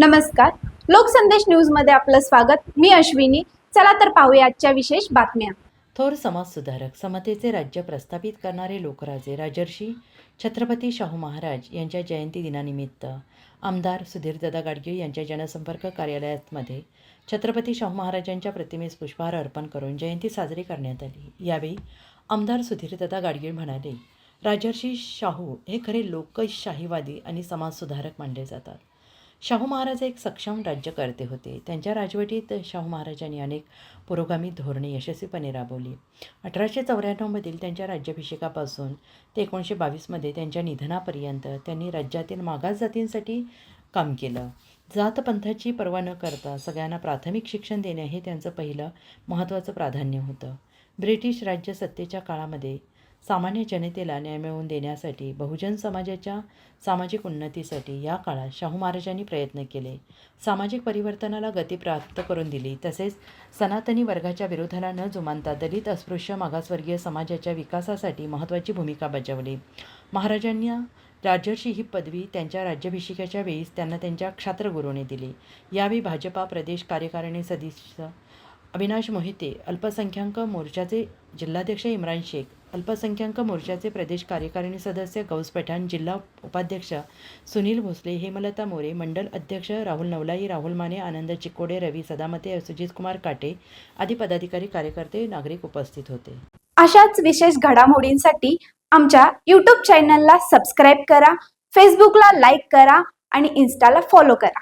नमस्कार. लोकसंदेश न्यूजमध्ये आपलं स्वागत. मी अश्विनी. चला तर पाहूया आजच्या विशेष बातम्या. थोर समाजसुधारक समतेचे राज्य प्रस्थापित करणारे लोकराजे राजर्षी छत्रपती शाहू महाराज यांच्या जयंती दिनानिमित्त आमदार सुधीरदादा गाडगीळ यांच्या जनसंपर्क कार्यालयामध्ये छत्रपती शाहू महाराजांच्या प्रतिमेस पुष्पहार अर्पण करून जयंती साजरी करण्यात आली. यावेळी आमदार सुधीरदादा गाडगीळ म्हणाले राजर्षी शाहू हे खरे लोकशाहीवादी आणि समाजसुधारक मानले जातात. शाहू महाराज एक सक्षम राज्यकर्ते होते. त्यांच्या राजवटीत शाहू महाराजांनी अनेक पुरोगामी धोरणे यशस्वीपणे राबवली. अठराशे चौऱ्याण्णवमधील त्यांच्या राज्याभिषेकापासून ते एकोणीसशे बावीसमध्ये त्यांच्या निधनापर्यंत त्यांनी राज्यातील मागास जातींसाठी काम केलं. जातपंथाची पर्वा न करता सगळ्यांना प्राथमिक शिक्षण देणे हे त्यांचं पहिलं महत्त्वाचं प्राधान्य होतं. ब्रिटिश राज्य सत्तेच्या काळामध्ये सामान्य जनतेला न्याय मिळवून देण्यासाठी बहुजन समाजाच्या सामाजिक उन्नतीसाठी या काळात शाहू महाराजांनी प्रयत्न केले. सामाजिक परिवर्तनाला गती प्राप्त करून दिली. तसेच सनातनी वर्गाच्या विरोधाला न जुमानता दलित अस्पृश्य मागासवर्गीय समाजाच्या विकासासाठी महत्त्वाची भूमिका बजावली. महाराजांनी राजर्षी ही पदवी त्यांच्या राज्याभिषेकाच्या वेळीस त्यांना त्यांच्या क्षात्रगुरूने दिली. यावेळी भाजपा प्रदेश कार्यकारिणी सदस्य अविनाश मोहिते अल्पसंख्याक मोर्चाचे जिल्हाध्यक्ष इम्रान शेख अल्पसंख्याक मोर्चाचे प्रदेश कार्यकारिणी सदस्य गौस पठाण जिल्हा उपाध्यक्ष सुनील भोसले हेमलता मोरे मंडल अध्यक्ष राहुल नवलाई राहुल माने आनंद चिकोडे रवी सदामते सुजित कुमार काटे आदी पदाधिकारी कार्यकर्ते नागरिक उपस्थित होते. अशाच विशेष घडामोडींसाठी आमच्या यूट्यूब चॅनलला सबस्क्राईब करा फेसबुकला लाईक करा आणि इन्स्टाला फॉलो करा.